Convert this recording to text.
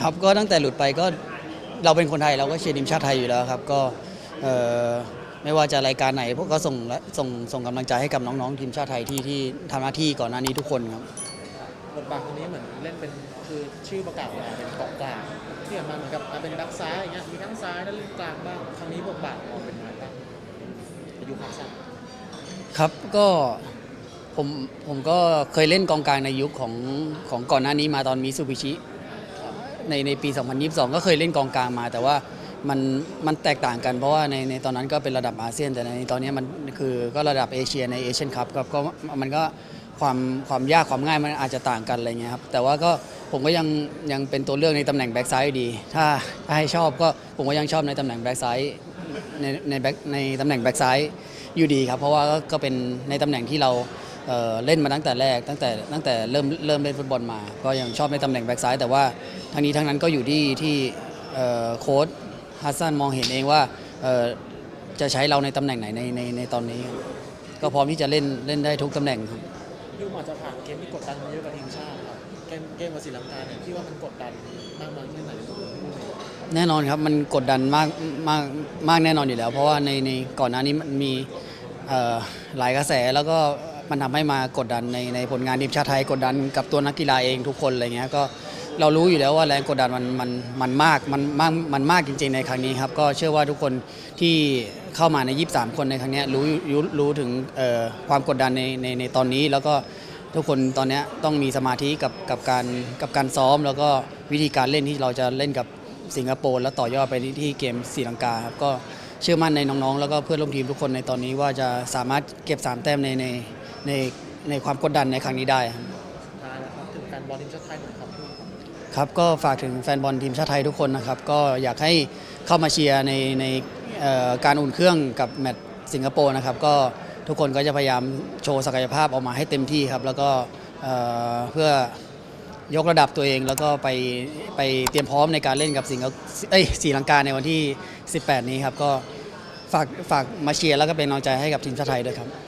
ครับก็ตั้งแต่หลุดไปก็เราเป็นคนไทยเราก็เชียร์ทีมชาติไทยอยู่แล้วครับ ก็เอ่อไม่ว่าจะรายการไหนพวกก็ส่งและส่งส่งกำลังใจให้กับน้องๆทีมชาติไทยที่ที่ทำหน้าที่ก่อนหน้านี้ทุกคนครับบทบาทตรงนี้เหมือนเล่นเป็นคือชื่อประกาศมาเป็นเกาะกลางที่ผ่านมาเหมือนกับเป็นแบ็คซ้ายอย่างเงี้ยมีทั้งซ้ายและเล่นกลางบ้างครั้งนี้บทบาทของเราเป็นยังไงบ้างอายุความสั้นครับก็ผมผมก็เคยเล่นกองกลางในยุคของของก่อนหน้านี้มาตอนมิซูบิชิ ในในปี 2022 ก็เคยเล่นกองกลางมา แต่ว่ามันมันแตกต่างกันเพราะว่าในในตอนนั้นก็เป็นระดับอาเซียน แต่ในตอนนี้มันคือก็ระดับเอเชียในเอเชียนคัพครับก็มันก็ความความยากความง่ายมันอาจจะต่างกันอะไรเงี้ยครับแต่ว่าก็ผมก็ยังยังเป็นตัวเลือกในตำแหน่งแบ็กซ้ายดี ถ้าถ้าให้ชอบก็ผมก็ยังชอบในตำแหน่งแบ็กซ้ายในในแบ็คในตำแหน่งแบ็กซ้ายอยู่ดีครับเพราะว่าก็เป็นในตำแหน่งที่เรา เอ่อเล่นมาตั้งแต่แรกตั้งแต่ตั้งแต่เริ่มเริ่มเล่นฟุตบอลมา ก็ยังชอบในตำแหน่งแบ็กซ้ายแต่ว่าทั้งนี้ทั้งนั้นก็อยู่ที่ที่เอ่อโค้ชฮัสซันมองเห็นเองว่าเอ่อจะใช้เราในตำแหน่งไหนในในในตอนนี้ครับก็พร้อมที่จะเล่นเล่นได้ทุกตำแหน่งครับยูอาจจะผ่านเกมที่กดดันมาเยอะกับทีมชาติครับเกมเกมกับศรีลังกาเนี่ยที่ว่ามันกดดันมากน้อยแค่ไหนแน่นอนครับมันกดดันมากมากมากแน่นอนอยู่แล้ว เพราะว่าในในก่อนหน้านี้มันมีเอ่อหลายกระแสแล้วก็ มันทำให้มากดดันในในผลงานทีมชาติไทยกดดันกับตัวนักกีฬาเองทุกคนอะไรเงี้ยก็เรารู้อยู่แล้วว่าแรงกดดันมันมันมันมากมันมากมันมากจริง ๆ ในครั้งนี้ครับก็เชื่อว่าทุกคนที่เข้ามาใน 23 คนในครั้งนี้รู้รู้รู้ถึงความกดดันในในในตอนนี้ แล้วก็ทุกคนตอนนี้ต้องมีสมาธิกับกับการกับการซ้อม แล้วก็วิธีการเล่นที่เราจะเล่นกับสิงคโปร์แล้วต่อยอดไปที่ที่เกมศรีลังกาครับก็เชื่อมั่นในน้องๆ แล้วก็เพื่อนร่วมทีมทุกคนในตอนนี้ว่าจะสามารถเก็บ3แต้มในใน ในในความกดดันในครั้งนี้ได้ครับ ท้ายแล้วครับถึงแฟนบอลทีมชาติไทยหน่อยครับครับก็ฝากถึงแฟนบอลทีมชาติไทยทุกคนนะครับ ก็อยากให้เข้ามาเชียร์ในในเอ่อการอุ่นเครื่องกับแมตช์สิงคโปร์นะครับ ก็ทุกคนก็จะพยายามโชว์ศักยภาพออกมาให้เต็มที่ครับ แล้วก็เอ่อเพื่อยกระดับตัวเองแล้วก็ไปไปเตรียมพร้อมในการเล่นกับสิงคเอ้ยศรีลังกาในวันที่ 18 นี้ครับ ก็ฝากฝากมาเชียร์แล้วก็เป็นกำลังใจให้กับทีมชาติไทยด้วยครับ